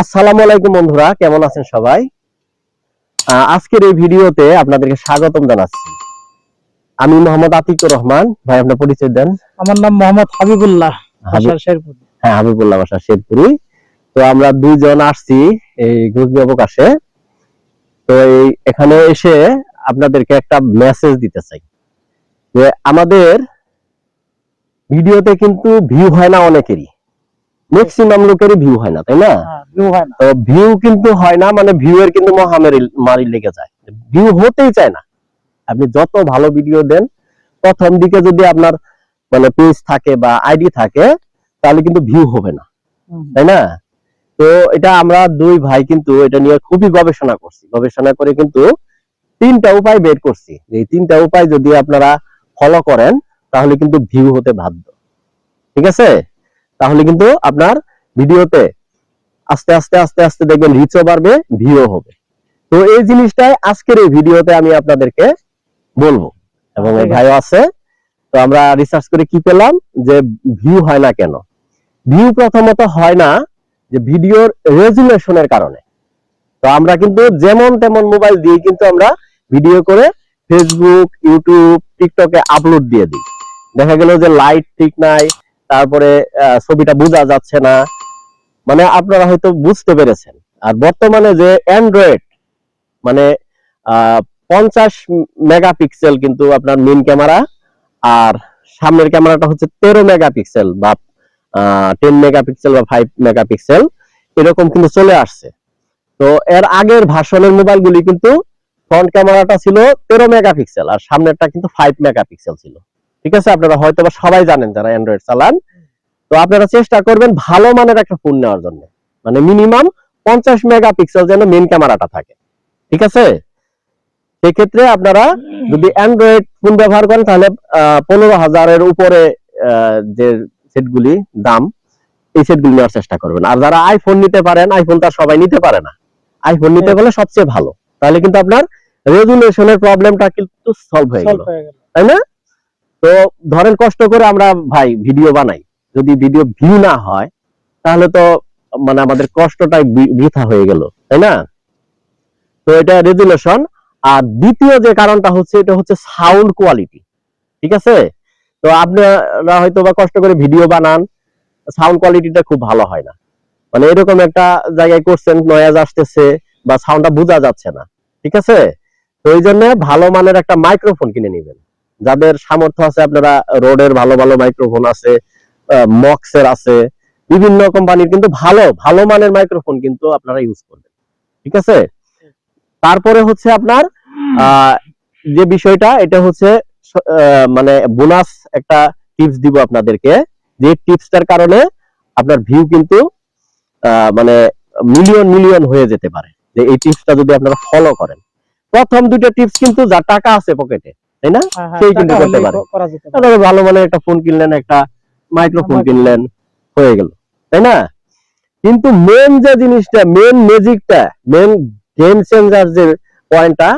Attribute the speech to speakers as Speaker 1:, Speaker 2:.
Speaker 1: আসসালামু আলাইকুম বন্ধুরা কেমন আছেন সবাই? আজকের এই ভিডিওতে আপনাদেরকে স্বাগতম জানাচ্ছি। আমি মোহাম্মদ আতিকুর রহমান ভাই আপনার পরিচয় দেন।
Speaker 2: আমার নাম মোহাম্মদ হাবিবুল্লাহ
Speaker 1: হ্যাঁ হাবিবুল্লাহ বাসা শেরপুরি। তো আমরা দুইজন আসছি এই গ্রুপ অবকাশে তো এই এখানে এসে আপনাদেরকে একটা মেসেজ দিতে চাই। যে আমাদের ভিডিওতে কিন্তু ভিউ হয় না অনেকেরই। ম্যাক্সিমাম লোকেরই ভিউ হয় না তাই না?
Speaker 2: হ্যাঁ, হয় না।
Speaker 1: তো ভিউ কিন্তু হয় না মানে ভিউ এর কিন্তু মহামারী মারি লেগে যায়। ভিউ হতেই চায় না। আপনি যত ভালো ভিডিও দেন প্রথম দিকে যদি আপনার মানে পেজ থাকে বা আইডি থাকে তাহলে কিন্তু ভিউ হবে না। তাই না? তো এটা আমরা দুই ভাই কিন্তু এটা নিয়ে খুবই গবেষণা করছি। গবেষণা করে কিন্তু তিনটা উপায় বের করছি। এই তিনটা উপায় যদি আপনারা ফলো করেন তাহলে কিন্তু ভিউ হতে বাধ্য। ঠিক আছে? তাহলে কিন্তু আপনার ভিডিওতে আস্তে আস্তে আস্তে আস্তে দেখবেন রিচও বাড়বে ভিউ হবে। তো এই জিনিসটাই আজকের এই ভিডিওতে আমি আপনাদেরকে বলব। এবং এই ভাইও আছে তো আমরা রিসার্চ করে কি পেলাম? যে ভিউ হয় না কেন? ভিউ প্রথমত হয় না যে ভিডিওর রেজুলেশনের কারণে। তো আমরা কিন্তু যেমন তেমন মোবাইল দিয়ে কিন্তু আমরা ভিডিও করে ফেসবুক ইউটিউব টিকটকে আপলোড দিয়ে দিই। দেখা গেল যে লাইট ঠিক নাই তারপরে ছবিটা বোঝা যাচ্ছে না। মানে আপনারা হয়তো বুঝতে পেরেছেন। আর বর্তমানে যে অ্যান্ড্রয়েড মানে পঞ্চাশ মেগাপিক্সেল কিন্তু আপনার মেন ক্যামেরা আর সামনের ক্যামেরাটা হচ্ছে তেরো মেগাপিক্সেল বা টেন মেগাপিক্সেল বা ফাইভ মেগাপিক্সেল, এরকম কিন্তু চলে আসছে। তো এর আগের ভার্সনের মোবাইলগুলি কিন্তু ফ্রন্ট ক্যামেরাটা ছিল তেরো মেগাপিক্সেল, আর সামনেরটা কিন্তু ফাইভ মেগাপিক্সেল ছিল। ঠিক আছে? আপনারা হয়তো বা সবাই জানেন যারা অ্যান্ড্রয়েড চালান। তো আপনারা চেষ্টা করবেন ভালো মানের একটা ফোন নেওয়ার জন্য। মানে মিনিমাম পঞ্চাশ মেগাপিক্সেল যেন মেন ক্যামেরাটা থাকে। ঠিক আছে? সেক্ষেত্রে আপনারা যদি অ্যান্ড্রয়েড ফোন ব্যবহার করেন তাহলে পনেরো হাজারের উপরে যে সেটগুলি দাম এই সেটগুলি নেওয়ার চেষ্টা করবেন। আর যারা আইফোন নিতে পারেন আইফোন তার সবাই নিতে পারে না। আইফোন নিতে পারলে সবচেয়ে ভালো। তাহলে কিন্তু আপনার রেজুলেশনের প্রবলেমটা কিন্তু সলভ হয়ে গেল। তাই না? তো ধরেন কষ্ট করে আমরা ভাই ভিডিও বানাই। যদি ভিডিও ভিউ না হয়, তাহলে তো মানে আমাদের কষ্টটাই বৃথা হয়ে গেল, তাই না? তো এটা রেজুলেশন আর দ্বিতীয় যে কারণটা হচ্ছে, এটা হচ্ছে সাউন্ড কোয়ালিটি ঠিক আছে? তো আপনারা হয়তো বা কষ্ট করে ভিডিও বানান সাউন্ড কোয়ালিটিটা খুব ভালো হয় না। মানে এরকম একটা জায়গায় করছেন নয়াজ আসতেছে বা সাউন্ডটা বোঝা যাচ্ছে না, ঠিক আছে? তো এই জন্য ভালো মানের একটা মাইক্রোফোন কিনে নেবেন। যাদের সামর্থ্য আছে, আপনারা রোডের ভালো ভালো মাইক্রোফোন আছে মক্সের আছে, বিভিন্ন কোম্পানির কিন্তু ভালো ভালো মানের মাইক্রোফোন কিন্তু আপনারা ইউজ করবেন। ঠিক আছে? তারপরে হচ্ছে আপনার যে বিষয়টা, এটা হচ্ছে মানে বোনাস একটা টিপস দিব আপনাদেরকে। যে টিপসটার কারণে আপনার ভিউ কিন্তু মানে মিলিয়ন মিলিয়ন হয়ে যেতে পারে। যে এই টিপসটা যদি আপনারা ফলো করেন। প্রথম দুটো টিপস কিন্তু যা টাকা আছে পকেটে তাই না?
Speaker 2: হ্যাঁ, হ্যাঁ,
Speaker 1: সেই কিন্তু করতে পারে। আপনারা ভালো মানে একটা ফোন কিনলেন একটা মাইক্রোফোন কিনলেন হয়ে গেল। তাই না? কিন্তু মেন যে জিনিসটা মেন ম্যাজিকটা মেন গেম চেঞ্জার যে পয়েন্টটা